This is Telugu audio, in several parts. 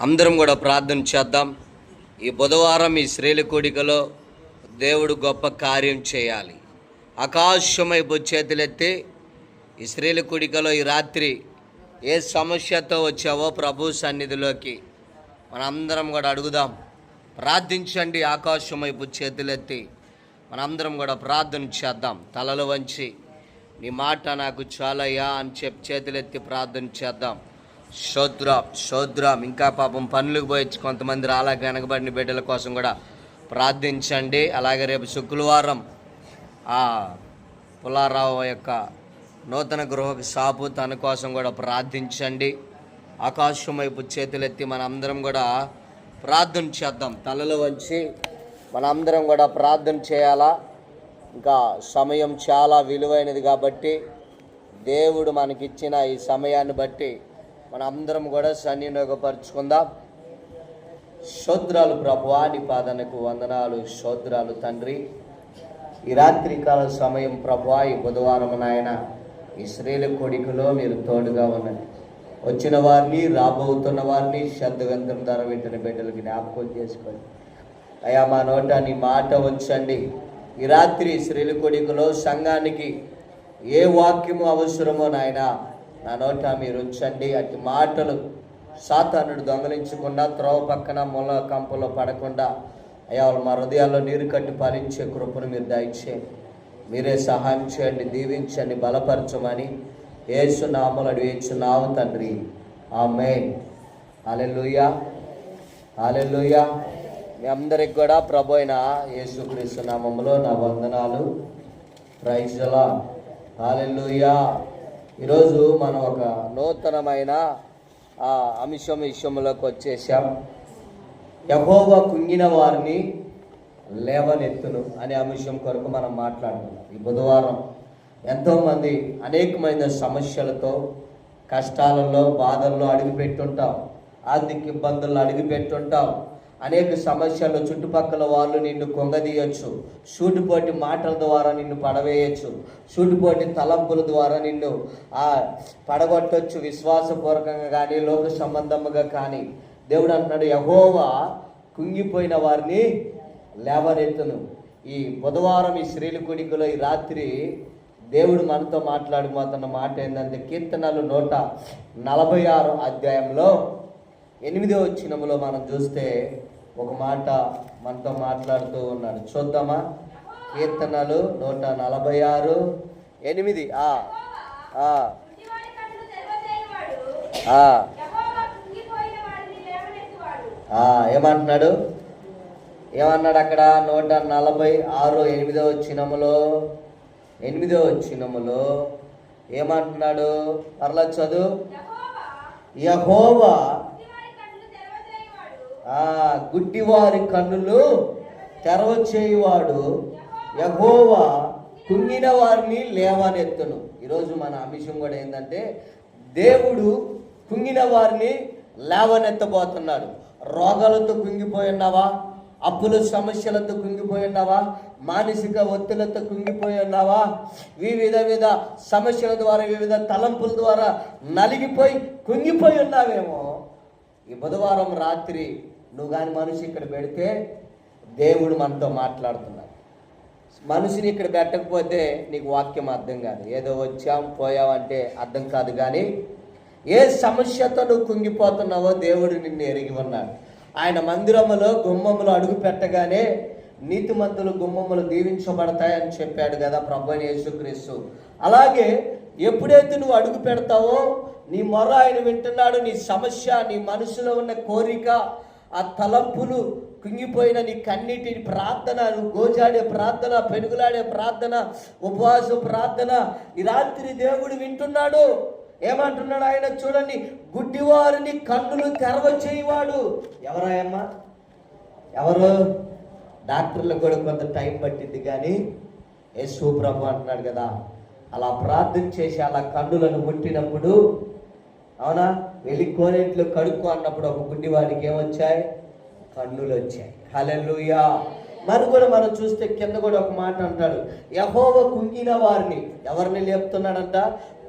అందరం కూడా ప్రార్థన చేద్దాం. ఈ బుధవారం ఈ శ్రీల కోడికలో దేవుడు గొప్ప కార్యం చేయాలి. ఆకాశమై చేతులెత్తి ఈ స్త్రీల కుడికలో ఈ రాత్రి ఏ సమస్యతో వచ్చావో ప్రభు సన్నిధిలోకి మనందరం కూడా అడుగుదాం. ప్రార్థించండి ఆకాశమైపు చేతులెత్తి. మనందరం కూడా ప్రార్థన చేద్దాం. తలలు వంచి నీ మాట నాకు చాలయ్యా అని చెప్పి చేతులెత్తి ప్రార్థన చేద్దాం. శోద్రం శోద్రం. ఇంకా పాపం పనులకు పోయొచ్చు కొంతమంది రాలా వెనకబడిన బిడ్డల కోసం కూడా ప్రార్థించండి. అలాగే రేపు శుక్రవారం ఆ పుల్లారావు యొక్క నూతన గృహ షాపు తన కోసం కూడా ప్రార్థించండి. ఆకాశం వైపు చేతులెత్తి మనందరం కూడా ప్రార్థన చేద్దాం. తలలు వంచి మనందరం కూడా ప్రార్థన చేయాలా? ఇంకా సమయం చాలా విలువైనది కాబట్టి దేవుడు మనకిచ్చిన ఈ సమయాన్ని బట్టి మన అందరం కూడా సన్నియోగపరుచుకుందాం. శోద్రాలు ప్రభువా నీ పాదనకు వందనాలు. శోద్రాలు తండ్రి ఈ రాత్రికాల సమయం ప్రభువా ఈ బుధవారం నాయన ఈ స్త్రీల కొడుకులో మీరు తోడుగా ఉన్నది వచ్చిన వారిని రాబోతున్న వారిని శబ్దగంధం ధర వింటున్న బిడ్డలకు జ్ఞాపకం చేసుకోండి. అయా మా నోట నీ మాట ఉంచండి. ఈ రాత్రి స్త్రీల కొడుకులో సంఘానికి ఏ వాక్యము అవసరమో నాయన నా నోట మీరు ఉంచండి అటు మాటలు సాతానుడు దొంగలించకుండా త్రోవ పక్కన మూల కంపలో పడకుండా అయ్యా మా హృదయాల్లో నీరు కట్టి పాలించే కృపను మీరు దయచేయండి. మీరే సహాయం చేయండి దీవించండి బలపరచమని ఏసు నామలు అడివేచున్నావు తండ్రి. ఆమె అలెలుయ్యా అలెలుయ్యా మీ అందరికి కూడా ప్రభు అయిన యేసుక్రీస్తు నామంలో నా వందనాలు. ప్రైజ్లా హాలెలుయా ఈరోజు మనం ఒక నూతనమైన ఆ అంశం విషయంలోకి వచ్చేసాం. యహోవ కుంగిన వారిని లేవనెత్తును అనే అంశం కొరకు మనం మాట్లాడుతున్నాం ఈ బుధవారం ఎంతోమంది అనేకమైన సమస్యలతో కష్టాలలో బాధల్లో అడుగుపెట్టుంటాం. ఆర్థిక ఇబ్బందుల్లో అడుగుపెట్టుంటాం. అనేక సమస్యలు చుట్టుపక్కల వాళ్ళు నిన్ను కొంగదీయొచ్చు. సూటిపోటి మాటల ద్వారా నిన్ను పడవేయచ్చు. సూటిపోటి తలంపుల ద్వారా నిన్ను ఆ పడగొట్టొచ్చు. విశ్వాసపూర్వకంగా కానీ లోక సంబంధముగా కానీ. దేవుడు అంటున్నాడు యహోవా కుంగిపోయిన వారిని లేవనెత్తును. ఈ బుధవారం ఈ స్త్రీల కుడికలో ఈ రాత్రి దేవుడు మనతో మాట్లాడిపోతున్న మాట ఏంటంటే కీర్తనలు నూట నలభై ఆరు అధ్యాయంలో ఎనిమిదో వచ్చినములో మనం చూస్తే ఒక మాట మనతో మాట్లాడుతూ ఉన్నాడు. చూద్దామా? కీర్తనలు నూట నలభై ఆరు ఎనిమిది. ఆ. ఆ, ఆ, ఏమంటున్నాడు? ఏమన్నాడు అక్కడ? నూట నలభై ఆరు ఎనిమిదో వచ్చినములో ఎనిమిదో వచ్చినములో ఏమంటున్నాడు? పర్లా చదువు. యెహోవా యహోవా కుంటివాడి కన్నులు తెరవజేయువాడు, ఆ గుడ్డివారి కన్నులు తెరవచ్చేవాడు యహోవా కుంగిన వారిని లేవనెత్తును. ఈరోజు మన అంశం కూడా ఏంటంటే దేవుడు కుంగిన వారిని లేవనెత్తబోతున్నాడు. రోగాలతో కుంగిపోయి ఉన్నావా? అప్పుల సమస్యలతో కుంగిపోయి ఉన్నావా? మానసిక ఒత్తిళ్ళతో కుంగిపోయి ఉన్నావా? వివిధ విధ సమస్యల ద్వారా వివిధ తలంపుల ద్వారా నలిగిపోయి కుంగిపోయి ఉన్నావేమో? ఈ బుధవారం రాత్రి నువ్వు కానీ మనిషి ఇక్కడ పెడితే దేవుడు మనతో మాట్లాడుతున్నాడు. మనిషిని ఇక్కడ పెట్టకపోతే నీకు వాక్యం అర్థం కాదు. ఏదో వచ్చాం పోయావంటే అర్థం కాదు కానీ ఏ సమస్యతో నువ్వు కుంగిపోతున్నావో దేవుడు నిన్ను ఎరిగి ఉన్నాడు. ఆయన మందిరములో గుమ్మములు అడుగు పెట్టగానే నీతిమంతులు గుమ్మములు దీవించబడతాయని చెప్పాడు కదా ప్రభు యేసుక్రీస్తు. అలాగే ఎప్పుడైతే నువ్వు అడుగు పెడతావో నీ మొర ఆయన వింటున్నాడు నీ సమస్య నీ మనసులో ఉన్న కోరిక ఆ తలంపులు కుంగిపోయిన నీ కన్నీటి ప్రార్థన నువ్వు గోజాడే ప్రార్థన పెనుగులాడే ప్రార్థన ఉపవాస ప్రార్థన. ఈ రాత్రి దేవుడు వింటున్నాడు. ఏమంటున్నాడు ఆయన చూడండి. గుడ్డివారిని కన్నులు తెరవ చేయవాడు ఎవరాయమ్మా ఎవరు? డాక్టర్లకు కూడా కొంత టైం పట్టింది కానీ యేసు ప్రభు అంటున్నాడు కదా. అలా ప్రార్థన చేసి అలా కన్నులను ముట్టినప్పుడు అవునా? వెళ్ళి కోనేట్లో కడుక్కో అన్నప్పుడు ఒక గుడ్డి వాడికి ఏమొచ్చాయి? కన్నులు వచ్చాయి. హలలుయా మరి కూడా మనం చూస్తే కింద కూడా ఒక మాట అంటాడు. యహోవ కుంగిన వారిని. ఎవరిని లేపుతున్నాడంట?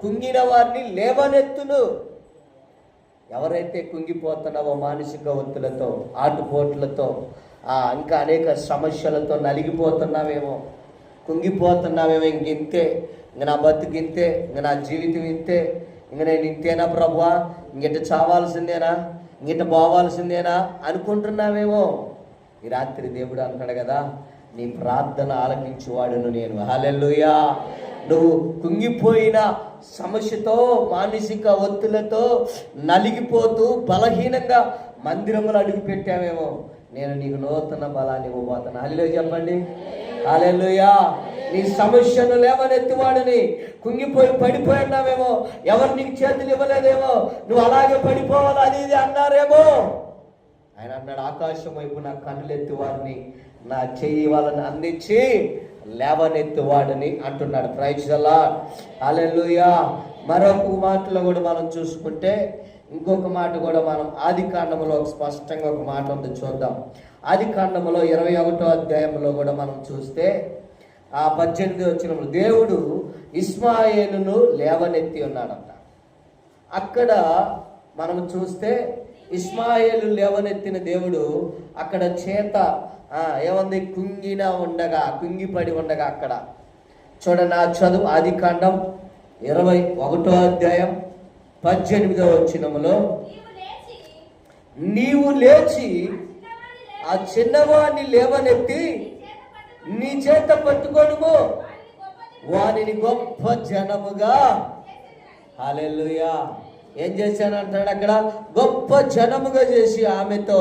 కుంగిన వారిని లేవనెత్తును. ఎవరైతే కుంగిపోతున్నావో మానసిక ఒత్తులతో ఆటుపోట్లతో ఇంకా అనేక సమస్యలతో నలిగిపోతున్నావేమో. కుంగిపోతున్నావేమో ఇంక ఇంతే. ఇంక నా బతుకు ఇంతే. ఇంక నా జీవితం ఇంతే. ఇంక నేను ఇంతేనా ప్రభువా ఇంగిట చావాల్సిందేనా? ఇంగిట పోవాల్సిందేనా? అనుకుంటున్నావేమో? ఈ రాత్రి దేవుడు అంటాడు కదా నీ ప్రార్థన ఆలకించువాడును నేను. హాలెల్లుయా. నువ్వు కుంగిపోయిన సమస్యతో మానసిక ఒత్తులతో నలిగిపోతూ బలహీనంగా మందిరములు అడుగుపెట్టామేమో నేను నీకు నూతన బలాన్ని ఇవ్వబోతాను హలో చెప్పండి. హాలెల్లుయా. నీ సమస్యను లేవనెత్తివాడిని. కుంగిపోయి పడిపోయి ఉన్నావేమో ఎవరు నీకు చేతులు ఇవ్వలేదేమో? నువ్వు అలాగే పడిపోవాలి? అది ఇది అన్నారేమో? ఆయన అన్నాడు ఆకాశం వైపు నా కన్నులెత్తి వారిని నా చెయ్యి వాళ్ళని అందించి లేవనెత్తి వాడిని అంటున్నాడు. ప్రైజ్లా అలెలుయా మరొక మాటలో కూడా మనం చూసుకుంటే ఇంకొక మాట కూడా మనం ఆది కాండములో ఒక స్పష్టంగా ఒక మాట ఉంది చూద్దాం. ఆది కాండములో ఇరవై ఒకటో అధ్యాయంలో కూడా మనం చూస్తే ఆ పద్దెనిమిది వచ్చినప్పుడు దేవుడు ఇస్మాయేలును లేవనెత్తి ఉన్నాడంట. అక్కడ మనం చూస్తే ఇస్మాయేలు లేవనెత్తిన దేవుడు అక్కడ చేత ఏమంది? కుంగిన ఉండగా కుంగిపడి ఉండగా అక్కడ. చూడండి ఆ చదువు ఆది కాండం ఇరవై ఒకటో అధ్యాయం పద్దెనిమిదో వచ్చినములో నీవు లేచి ఆ చిన్నవాడిని లేవనెత్తి నీ చేత పట్టుకొనుము వారిని గొప్ప వానిని గొప్ప జనముగా. హాలెల్లుయా. ఏం చేశానంటాడు అక్కడ? గొప్ప జనముగా చేసి ఆమెతో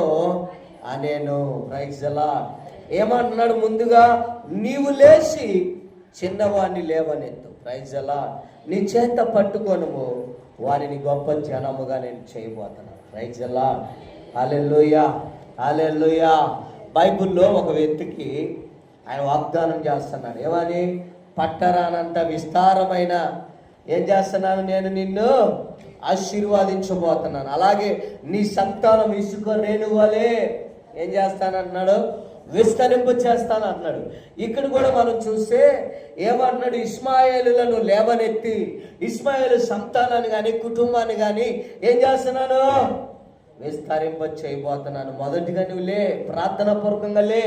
అనేను నేను రైజలా ఏమంటున్నాడు ముందుగా? నీవు లేచి చిన్నవాడిని లేవనెత్తు ప్రైజలా నీ చేత పట్టుకొనుము వారిని గొప్ప జనముగా నేను చేయబోతున్నాను రైజలా అలెల్లుయా అలెల్లుయా బైబిల్లో ఒక వ్యక్తికి ఆయన వాగ్దానం చేస్తున్నాడు. ఏమని? పట్టరానంత విస్తారమైన ఏం చేస్తున్నాను నేను నిన్ను? ఆశీర్వాదించబోతున్నాను. అలాగే నీ సంతానం ఇసుక రేణువలే ఏం చేస్తానన్నాడు? విస్తరింపు చేస్తాను అన్నాడు ఇక్కడ కూడా మనం చూస్తే ఏమన్నాడు ఇస్మాయిలులను లేవనెత్తి ఇస్మాయిల్ సంతానాన్ని కానీ కుటుంబాన్ని కానీ ఏం చేస్తున్నాను? విస్తరింప చేయబోతున్నాను మొదటిగా నువ్వు లే ప్రార్థన పూర్వకంగా లే.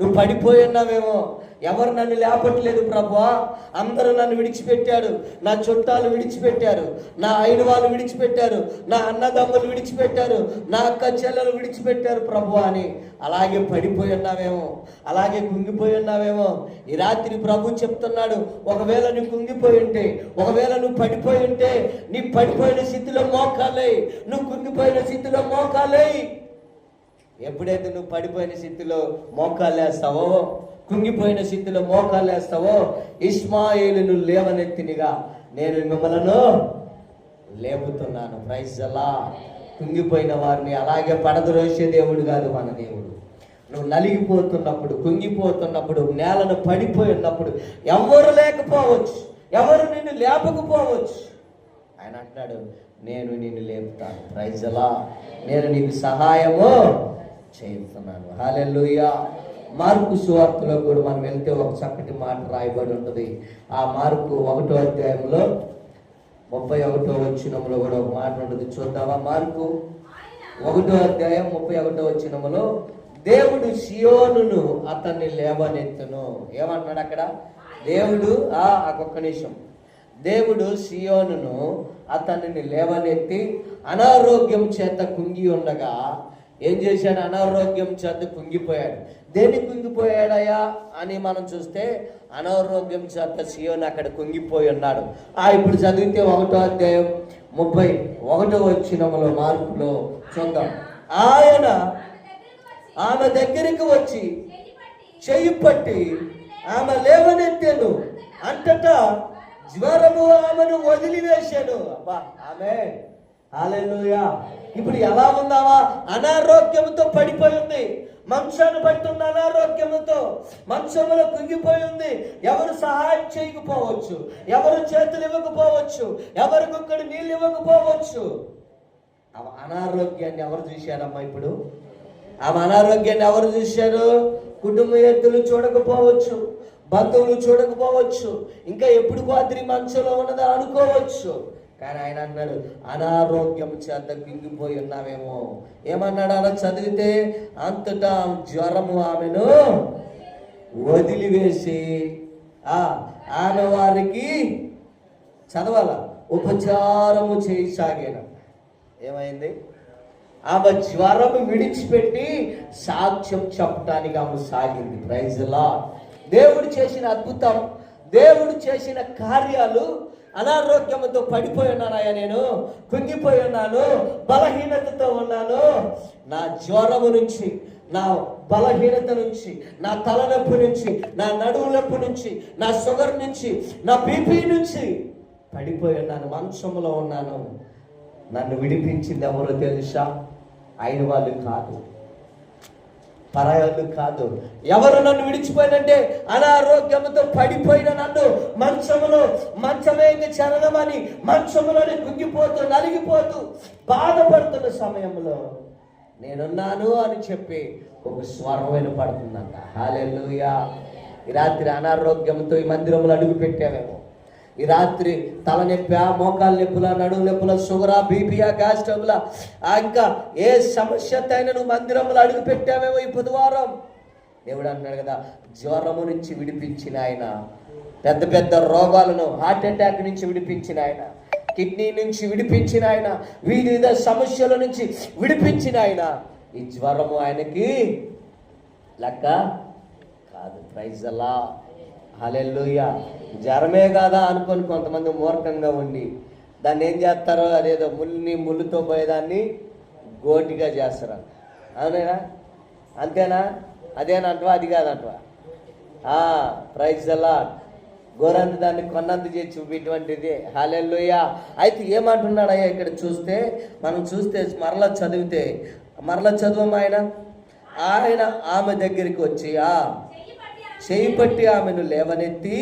నువ్వు పడిపోయి ఉన్నావేమో? ఎవరు నన్ను లేపట్లేదు ప్రభా అందరూ నన్ను విడిచిపెట్టారు. నా చుట్టాలు విడిచిపెట్టారు. నా అయిన వాళ్ళు విడిచిపెట్టారు. నా అన్నదమ్ములు విడిచిపెట్టారు. నా అక్క చెల్లెలు విడిచిపెట్టారు ప్రభు అని. అలాగే పడిపోయి ఉన్నావేమో? అలాగే కుంగిపోయి ఉన్నావేమో? ఈ రాత్రి ప్రభు చెప్తున్నాడు ఒకవేళ నువ్వు కుంగిపోయి ఉంటే ఒకవేళ నువ్వు పడిపోయి ఉంటే నీ పడిపోయిన స్థితిలో మోకాలే నువ్వు కుంగిపోయిన స్థితిలో మోకాలే ఎప్పుడైతే నువ్వు పడిపోయిన స్థితిలో మోకాలు వేస్తావో కుంగిపోయిన స్థితిలో మోకాలు వేస్తావో ఇస్మాయిలును లేవనెత్తినిగా నేను మిమ్మలను లేపుతున్నాను. ప్రైజ్ అలా కుంగిపోయిన వారిని అలాగే పడదరోసే దేవుడు కాదు మన దేవుడు. నువ్వు నలిగిపోతున్నప్పుడు కుంగిపోతున్నప్పుడు నేలను పడిపోయి ఉన్నప్పుడు ఎవరు లేకపోవచ్చు? ఎవరు నిన్ను లేపకపోవచ్చు? ఆయన అంటున్నాడు నేను నిన్ను లేపుతాను. ప్రైజలా నేను నీకు సహాయము చేస్తున్నాను. హాలెల్లుయ్యా మార్కు సువార్తలో కూడా మనం వెళ్తే ఒక చక్కటి మాట రాయబడి ఉంటుంది. ఆ మార్కు ఒకటో అధ్యాయంలో ముప్పై ఒకటో వచ్చినములో కూడా ఒక మాట ఉంటుంది. చూద్దామా మార్కు? ఒకటో అధ్యాయం ముప్పై ఒకటో వచ్చినములో దేవుడు సియోనును అతన్ని లేవనెత్తును. ఏమంటున్నాడు అక్కడ? దేవుడు ఆ ఒక్క నిమిషం. దేవుడు సియోనును అతనిని లేవనెత్తి అనారోగ్యం చేత కుంగి ఉండగా ఏం చేశాడు? అనారోగ్యం చేత కుంగిపోయాడు. దేని కుంగిపోయాడయ్యా? అని మనం చూస్తే అనారోగ్యం చేత సియోన్ అక్కడ కుంగిపోయి ఉన్నాడు. ఆ ఇప్పుడు చదివితే ఒకటో అధ్యాయం ముప్పై ఒకటో వచ్చినములో మార్పులో చూద్దాం. ఆయన ఆమె దగ్గరికి వచ్చి చెయ్యి పట్టి ఆమె లేవనెత్తాను. అంతటా జ్వరము ఆమెను వదిలివేశాను అబ్బా ఆమె హల్లెలూయా. ఇప్పుడు ఎలా ఉందావా అనారోగ్యంతో పడిపోయి ఉంది మంచాన్ని పడుతుంది అనారోగ్యంతో అనారోగ్యముతో కుంగిపోయి ఉంది ఎవరు సహాయం చేయకపోవచ్చు ఎవరు చేతులు ఇవ్వకపోవచ్చు ఎవరికొక్కడు నీళ్ళు ఇవ్వకపోవచ్చు. ఆమె అనారోగ్యాన్ని ఎవరు చూశారమ్మా ఇప్పుడు? ఆమె అనారోగ్యాన్ని ఎవరు చూశారు? కుటుంబ ఎత్తులు చూడకపోవచ్చు బంధువులు చూడకపోవచ్చు ఇంకా ఎప్పుడు రాత్రి మంచంలో ఉన్నదో అనుకోవచ్చు. కానీ ఆయన అన్నాడు అనారోగ్యం చేత కింగిపోయి ఉన్నామేమో ఏమన్నాడు? అలా చదివితే అంతటా జ్వరము ఆమెను వదిలివేసి ఆ ఆమె వారికి చదవాల ఉపచారము చేయసాగాను. ఏమైంది? ఆమె జ్వరం విడిచిపెట్టి సాక్ష్యం చెప్పడానికి ఆమె సాగింది. ప్రైజ్లా దేవుడు చేసిన అద్భుతం. దేవుడు చేసిన కార్యాలు అనారోగ్యంతో పడిపోయి ఉన్నానయ్యా నేను కుంగిపోయి ఉన్నాను బలహీనతతో ఉన్నాను. నా జ్వరము నుంచి నా బలహీనత నుంచి నా తలనొప్పి నుంచి నా నడువు నొప్పి నుంచి నా షుగర్ నుంచి నా బీపీ నుంచి పడిపోయి ఉన్నాను మంచంలో ఉన్నాను. నన్ను విడిపించింది ఎవరో తెలుసా? అయిన వాళ్ళు కాదు. పరాయాలు కాదు. ఎవరు నన్ను విడిచిపోయినంటే అనారోగ్యంతో పడిపోయిన నన్ను మంచములో మంచమే చరణమని మంచములోనే కుంగిపోతూ నలిగిపోతూ బాధపడుతున్న సమయంలో నేనున్నాను అని చెప్పి ఒక స్వరం వినపడుతుందంట. హాలెల్లుయా. ఈ రాత్రి అనారోగ్యంతో ఈ మందిరంలో అడుగు పెట్టామేమో ఈ రాత్రి తలనొప్పి మోకాలు నొప్పుల నడుము నొప్పుల షుగరా బీపీయా గ్యాస్ట్రబుల ఇంకా ఏ సమస్యతైనా నువ్వు మందిరంలో అడుగు పెట్టావేమో ఈ బుధవారం. దేవుడు అన్నాడు కదా జ్వరము నుంచి విడిపించిన ఆయన పెద్ద పెద్ద రోగాలను హార్ట్ అటాక్ నుంచి విడిపించిన ఆయన కిడ్నీ నుంచి విడిపించిన ఆయన వివిధ సమస్యల నుంచి విడిపించిన ఆయన. ఈ జ్వరము ఆయనకి లెక్క కాదు. ప్రైజ్ అలా హలెల్లుయ. జ్వరమే కాదా అనుకొని కొంతమంది మూర్ఖంగా ఉండి దాన్ని ఏం చేస్తారో అదేదో ముల్ని ముళ్ళుతో పోయేదాన్ని గోటిగా చేస్తారు. అవునేనా? అంతేనా? అదేనంటవా అది కాదంటవా? ప్రైజ్ అలా గోరంత దాన్ని కొన్నంత చేసి చూపింటువంటిది. హాలెల్లుయ. అయితే ఏమంటున్నాడయ్యా ఇక్కడ చూస్తే? మనం చూస్తే మరలా చదివితే మరలా చదువు ఆయన. ఆయన ఆమె దగ్గరికి వచ్చి ఆ చేయి పట్టి ఆమెను లేవనెత్తి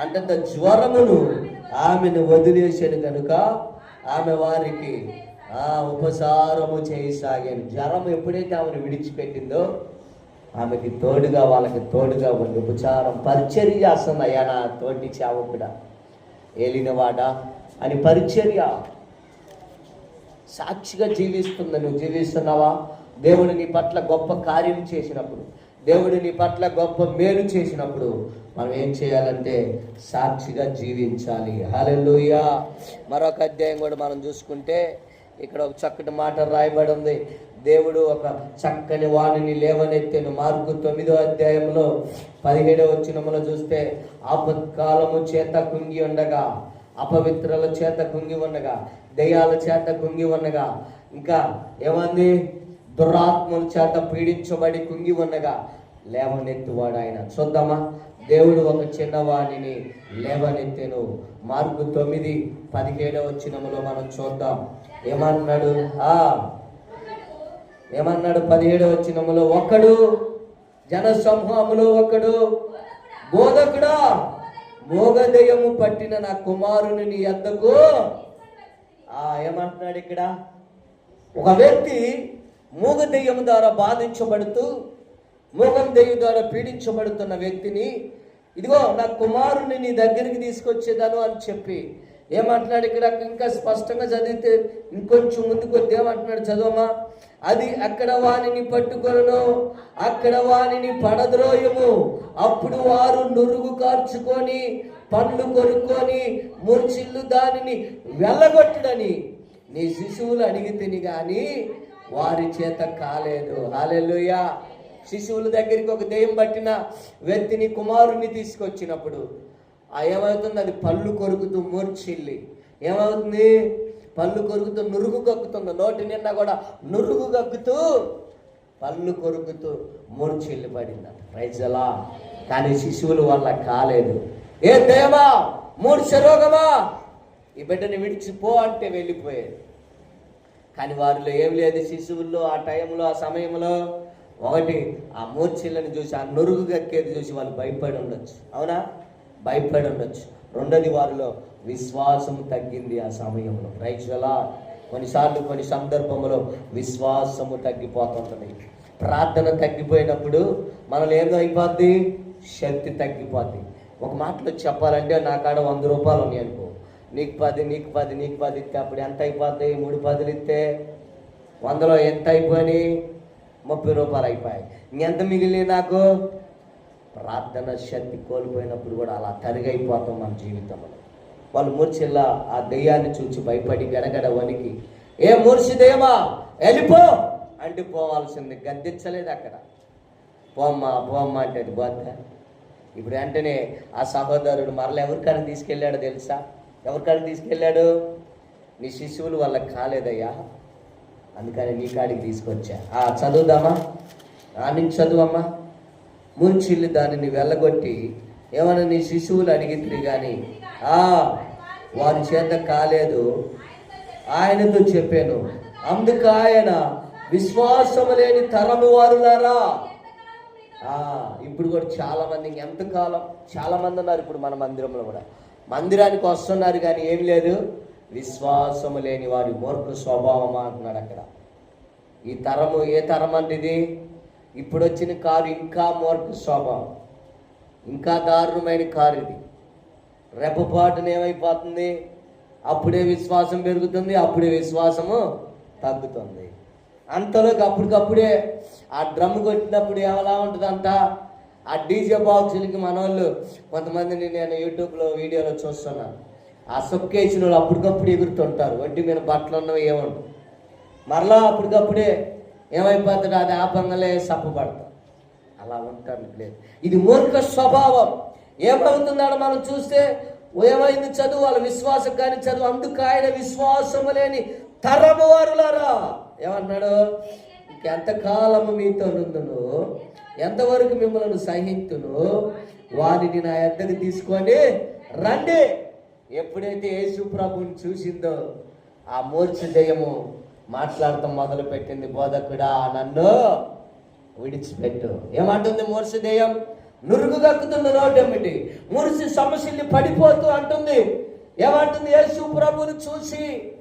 అంతంత జ్వరమును ఆమెను వదిలేసాను కనుక ఆమె వారికి ఆ ఉపసారము చేయసాగాను. జ్వరం ఎప్పుడైతే ఆమెను విడిచిపెట్టిందో ఆమెకి తోడుగా వాళ్ళకి తోడుగా ఉండి ఉపచారం పరిచర్య చేస్తుంది అయ్యా నా తోటి చావకుడా ఏలినవాడ అని పరిచర్య. సాక్షిగా జీవిస్తుంది? నువ్వు జీవిస్తున్నావా? దేవుడు నీ పట్ల గొప్ప కార్యం చేసినప్పుడు దేవుడు నీ పట్ల గొప్ప మేలు చేసినప్పుడు మనం ఏం చేయాలంటే సాక్షిగా జీవించాలి. హల్లెలూయా. మరొక అధ్యాయం కూడా మనం చూసుకుంటే ఇక్కడ ఒక చక్కటి మాట రాయబడి ఉంది దేవుడు ఒక చక్కని వాణిని లేవనెత్తాను మార్కు తొమ్మిదో అధ్యాయంలో పదిహేడో వచ్చినములో చూస్తే ఆపత్కాలము చేత కుంగి ఉండగా అపవిత్రల చేత కుంగి ఉండగా దయ్యాల చేత కుంగి ఉండగా ఇంకా ఏమంది? దురాత్మల చేత పీడించబడి కుంగి ఉండగా లేవనెత్తువాడు ఆయన. చూద్దామా? దేవుడు ఒక చిన్నవాణిని లేవనెత్తెను. మార్పు తొమ్మిది పదిహేడవ వచ్చినములో మనం చూద్దాం. ఏమన్నాడు? ఆ ఏమన్నాడు? పదిహేడవ వచ్చినములో ఒకడు జన సమూహములో ఒకడు బోధకుడా? మోగదయము పట్టిన నా కుమారుని నీ ఎద్దకు ఆ ఏమంటున్నాడు ఇక్కడ? ఒక వ్యక్తి మూగ దెయ్యం ద్వారా బాధించబడుతూ మూగం దెయ్యం ద్వారా పీడించబడుతున్న వ్యక్తిని ఇదిగో నా కుమారుని నీ దగ్గరికి తీసుకొచ్చేదాను అని చెప్పి ఏమంటున్నాడు ఇక్కడ? ఇంకా స్పష్టంగా చదివితే ఇంకొంచెం ముందుకు వద్దు ఏమంటున్నాడు చదవమా? అది అక్కడ వానిని పట్టుకొను అక్కడ వానిని పడద్రోయము. అప్పుడు వారు నురుగు కార్చుకొని పండ్లు కొనుక్కొని ముర్చిల్లు దానిని వెళ్ళగొట్టుడని నీ శిశువులు అడిగితేని కానీ వారి చేత కాలేదు. హాలెలుయా శిశువుల దగ్గరికి ఒక దెయ్యం పట్టిన వ్యక్తిని కుమారుని తీసుకొచ్చినప్పుడు ఆ ఏమవుతుంది? అది పళ్ళు కొరుకుతూ మూర్చిల్లి. ఏమవుతుంది? పళ్ళు కొరుకుతూ నురుగు కక్కుతుంది. నోటి నిండా కూడా నురుగు కక్కుతూ పళ్ళు కొరుకుతూ మూర్చిల్లి పడింది రైజలా కానీ శిశువుల వల్ల కాలేదు. ఏ దేవా మూర్ఛ రోగమా? ఈ బిడ్డని విడిచిపో అంటే వెళ్ళిపోయేది. కానీ వారిలో ఏం లేదు. శిశువుల్లో ఆ టైంలో ఆ సమయంలో ఒకటి ఆ మూర్ఛలను చూసి ఆ నురుగు గక్కేది చూసి వాళ్ళు భయపడి ఉండొచ్చు. అవునా? భయపడి ఉండొచ్చు. రెండోది వారిలో విశ్వాసం తగ్గింది ఆ సమయంలో. రైతులా కొన్నిసార్లు కొన్ని సందర్భంలో విశ్వాసము తగ్గిపోతుంటుంది ప్రార్థన తగ్గిపోయినప్పుడు మనలో ఏదో అయిపోద్ది శక్తి తగ్గిపోద్ది. ఒక మాటలో చెప్పాలంటే నా కాడ వంద రూపాయలు ఉన్నాయి అనుకో. నీకు పది నీకు పది నీకు పది ఇస్తే అప్పుడు ఎంత అయిపోతాయి మూడు పదులు ఇస్తే వందలో ఎంత అయిపోయి ముప్పై రూపాయలు అయిపోయాయి. ఇంకెంత మిగిలి నాకు? ప్రార్థన శక్తి కోల్పోయినప్పుడు కూడా అలా తరిగైపోతాం మన జీవితంలో. వాళ్ళు మూర్చిల్లా ఆ దెయ్యాన్ని చూచి భయపడి గడగడ వణికి ఏ మూర్చి దెయ్యమా వెళ్ళిపో! అంటే పోవాల్సింది గద్దించలేదు అక్కడ. పోమ్మా పోమ్మా అంటే అది ఇప్పుడు వెంటనే ఆ సహోదరుడు మరల ఎవరికైనా తీసుకెళ్ళాడో తెలుసా? ఎవరికాడికి తీసుకెళ్ళాడు? నీ శిశువులు వాళ్ళకి కాలేదయ్యా. అందుకని నీ కాడికి తీసుకొచ్చా. ఆ చదువుదామా? ఆ నుంచి చదువమ్మా. ముంచిల్లి దానిని వెళ్ళగొట్టి ఏమైనా నీ శిశువులు అడిగితే కానీ ఆ వారి చేత కాలేదు. ఆయనతో చెప్పాను. అందుకు ఆయన విశ్వాసము లేని తరము వారులారా. ఆ, ఇప్పుడు కూడా చాలా మంది ఎంతకాలం చాలా మంది ఉన్నారు ఇప్పుడు మన మందిరంలో కూడా. మందిరానికి వస్తున్నారు కానీ ఏం లేదు. విశ్వాసము లేని వారి మూర్ఖ స్వభావం అంటున్నాడు అక్కడ. ఈ తరము ఏ తరం అంటిది? ఇప్పుడు వచ్చిన కారు ఇంకా మూర్ఖ స్వభావం. ఇంకా దారుణమైన కారు ఇది. రెప్పపాటున ఏమైపోతుంది? అప్పుడే విశ్వాసం పెరుగుతుంది అప్పుడే విశ్వాసము తగ్గుతుంది. అంతలోకి అప్పటికప్పుడే ఆ డ్రమ్ కొట్టినప్పుడు ఎలా ఉంటుందంట? ఆ డీజే బాక్సులకి మన వాళ్ళు కొంతమందిని నేను యూట్యూబ్లో వీడియోలో చూస్తున్నాను ఆ సొక్కేసిన వాళ్ళు అప్పటికప్పుడు ఎగురుతుంటారు. వడ్డీ మీద బట్టలు ఉన్నవి ఏముండవు. మరలా అప్పటికప్పుడే ఏమైపోతాడు అది ఆపంగలే సప్పబడతాం. అలా ఉంటాను లేదు. ఇది మూర్ఖ స్వభావం. ఏమవుతుందని మనం చూస్తే ఏమైంది చదువు? వాళ్ళ విశ్వాసం కానీ చదువు. అందుకు ఆయన విశ్వాసము లేని తరము వారులారా. ఏమన్నాడు ఇంకెంతకాలము మీతో నుందును ఎంతవరకు మిమ్మల్ని సహింతును వారిని నా ఎద్దకు తీసుకొని రండి. ఎప్పుడైతే యేసు ప్రభుని చూసిందో ఆ మూర్ఛ దయ్యము మాట్లాడటం మొదలు పెట్టింది బోధకుడా నన్ను విడిచిపెట్టు. ఏమంటుంది మూర్ఛ దయ్యం నురుగు కక్కుతున్న నోటెమ్మిటి మురిసి సమస్యల్ని పడిపోతూ అంటుంది. ఏమంటుంది యేసు ప్రభుని చూసి?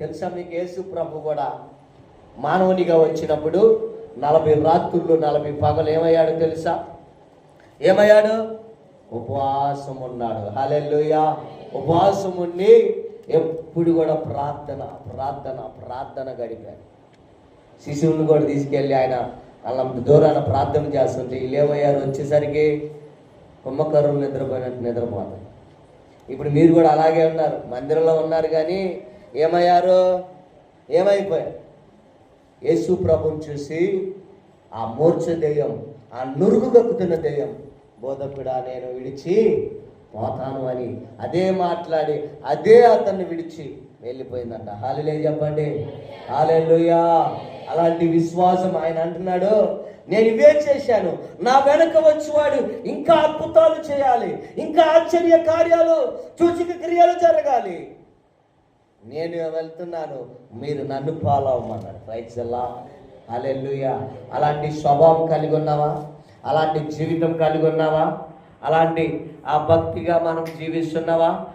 తెలుసా మీకు యేసు ప్రభు కూడా మానవునిగా వచ్చినప్పుడు నలభై రాత్రులు నలభై పగలు ఏమయ్యాడు తెలుసా? ఏమయ్యాడు? ఉపవాసం ఉన్నాడు హలెల్లుయా. ఉపవాసం ఉండి ఎప్పుడు కూడా ప్రార్థన ప్రార్థన ప్రార్థన గడిపాడు. శిశువుని కూడా తీసుకెళ్ళి ఆయన వాళ్ళ దూరాన ప్రార్థన చేస్తుంటే వీళ్ళు ఏమయ్యారు? వచ్చేసరికి కుంభకరులు నిద్రపోయినట్టు నిద్రపోతారు. ఇప్పుడు మీరు కూడా అలాగే ఉన్నారు. మందిరంలో ఉన్నారు కానీ ఏమయ్యారు? ఏమైపోయారు? యేసు ప్రభుని చూసి ఆ మూర్ఛ దెయ్యం ఆ నురుగు కక్కుతున్న దెయ్యం బోధకుడా నేను విడిచి పోతాను అని అదే మాట్లాడి అదే అతన్ని విడిచి వెళ్ళిపోయిందంట. హాలిలే చెప్పండి. హాలెలుయా. అలాంటి విశ్వాసం ఆయన అంటున్నాడు. నేను ఇవే చేశాను. నా వెనక వచ్చేవాడు ఇంకా అద్భుతాలు చేయాలి. ఇంకా ఆశ్చర్య కార్యాలు సూచిక క్రియలు జరగాలి. నేను వెళ్తున్నాను. మీరు నన్ను ఫాలో అవ్వమన్నాడు రైట్స్ ఎలా అలెల్లుయా అలాంటి స్వభావం కలిగి ఉన్నావా? అలాంటి జీవితం కలిగి ఉన్నావా? అలాంటి ఆ భక్తిగా మనం జీవిస్తున్నావా?